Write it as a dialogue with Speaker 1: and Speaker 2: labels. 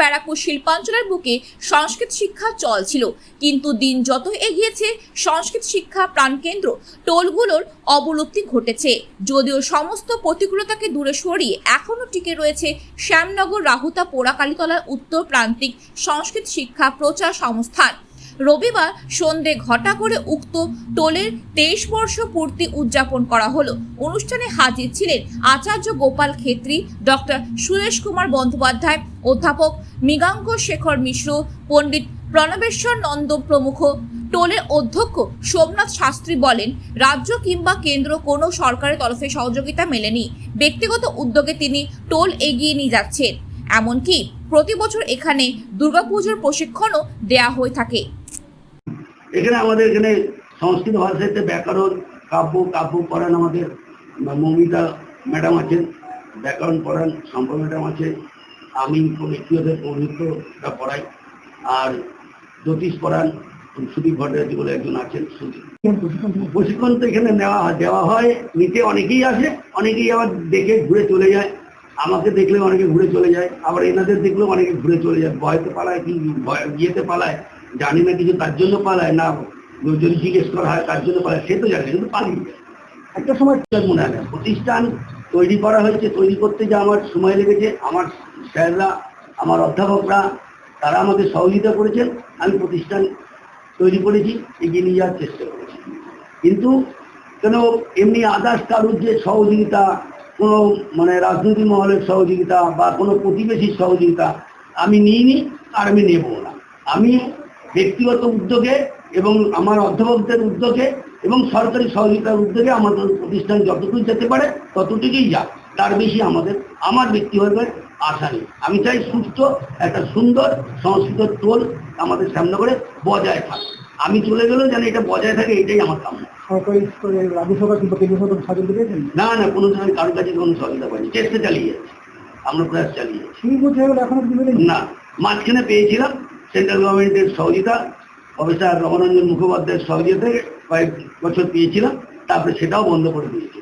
Speaker 1: ব্যারাকপুর শিল্পাঞ্চলের বুকে সংস্কৃত শিক্ষা চল ছিল। কিন্তু দিন যত এগিয়েছে, সংস্কৃত শিক্ষা প্রাণকেন্দ্র টোলগুলোর অবলুপ্তি ঘটেছে। যদিও সমস্ত প্রতিকূলতাকে দূরে সরিয়ে এখনও টিকে রয়েছে শ্যামনগর রাহুতা পোড়াকালীতলার উত্তর প্রান্তিক সংস্কৃত শিক্ষা প্রচার সংস্থান। রবিবার সন্ধে ঘটা করে উক্ত টোলের তেইশ বর্ষ পূর্তি উদযাপন করা হলো। অনুষ্ঠানে হাজির ছিলেন আচার্য গোপাল খেত্রী, ডক্টর সুরেশ কুমার বন্দ্যোপাধ্যায়, অধ্যাপক মৃগাঙ্ক শেখর মিশ্র, পণ্ডিত প্রণবেশ্বর নন্দ প্রমুখ। টোলের অধ্যক্ষ সোমনাথ শাস্ত্রী বলেন, রাজ্য কিংবা কেন্দ্র কোনো সরকারের তরফে সহযোগিতা মেলেনি। ব্যক্তিগত উদ্যোগে তিনি টোল এগিয়ে নিয়ে যাচ্ছেন। এমনকি প্রতি বছর এখানে দুর্গাপুজোর প্রশিক্ষণও দেয়া হয়ে থাকে।
Speaker 2: এখানে আমাদের এখানে সংস্কৃত ভাষাতে ব্যাকরণ, কাব্য কাব্য পড়ান আমাদের মমিতা ম্যাডাম আছেন, ব্যাকরণ পড়ান সম্পদ ম্যাডাম আছে, আমি ব্যক্তিগত পৌরহিত্যটা পড়াই, আর জ্যোতিষ পড়ান, সুদীপ ভট্টাচার্য বলে একজন আছেন, সুদীপ। প্রশিক্ষণ তো এখানে নেওয়া হয়, দেওয়া হয়, নিতে অনেকেই আসে, অনেকেই আবার দেখে ঘুরে চলে যায়, আমাকে দেখলে অনেকে ঘুরে চলে যায়, আবার এনাদের দেখলেও অনেকে ঘুরে চলে যায়, ভয়তে পালায় কি, ভয়- ইয়েতে পালায় জানি না কিছু, তার জন্য পালায় না যদি জিজ্ঞেস করা হয়, তার জন্য পালায়, সে তো জানে কিন্তু পালিয়ে একটা সময় মনে হয় না, প্রতিষ্ঠান তৈরি করা হয়েছে, তৈরি করতে যে আমার সময় লেগেছে, আমার স্যাররা, আমার অধ্যাপকরা, তারা আমাকে সহযোগিতা করেছেন, আমি প্রতিষ্ঠান তৈরি করেছি, এগিয়ে নিয়ে যাওয়ার চেষ্টা করেছি। কিন্তু কেন এমনি আদার্স কারুর যে সহযোগিতা, কোনো মানে রাজনৈতিক মহলের সহযোগিতা বা কোনো প্রতিবেশীর সহযোগিতা আমি নিইনি, আর আমি নেব না। আমি ব্যক্তিগত উদ্যোগে এবং আমার অধ্যাপকদের উদ্যোগে এবং সরকারি সহযোগিতার উদ্যোগে আমাদের প্রতিষ্ঠান যতটুকু যেতে পারে ততটুকুই যাক। তার বেশি আমাদের আমার ব্যক্তিগত আশা নেই। আমি চাই সুস্থ একটা সুন্দর সংস্কৃত টোল আমাদের সামনে বজায় থাকে। আমি চলে গেলেও যেন এটা বজায় থাকে এটাই আমার কাম্য।
Speaker 3: সরকারি স্তরে রাজ্য সরকার কিংবা কেন্দ্র সরকার সাহায্য পেয়েছেন?
Speaker 2: না না কোনো কারোর কাছে কোনো সহযোগিতা পাইনি। চেষ্টা চালিয়ে যাচ্ছি। আমরা প্রয়াস চালিয়ে যাচ্ছি।
Speaker 3: সেই বছর গেল এখনও কিছু মেলেনি
Speaker 2: না মাঝখানে পেয়েছিলাম সেন্ট্রাল গভর্নমেন্টের সহযোগিতা প্রফেসর রঘুরঞ্জন মুখোপাধ্যায়ের সহযোগিতায় কয়েক বছর পেয়েছিলাম, তারপরে সেটাও বন্ধ করে দিয়েছি।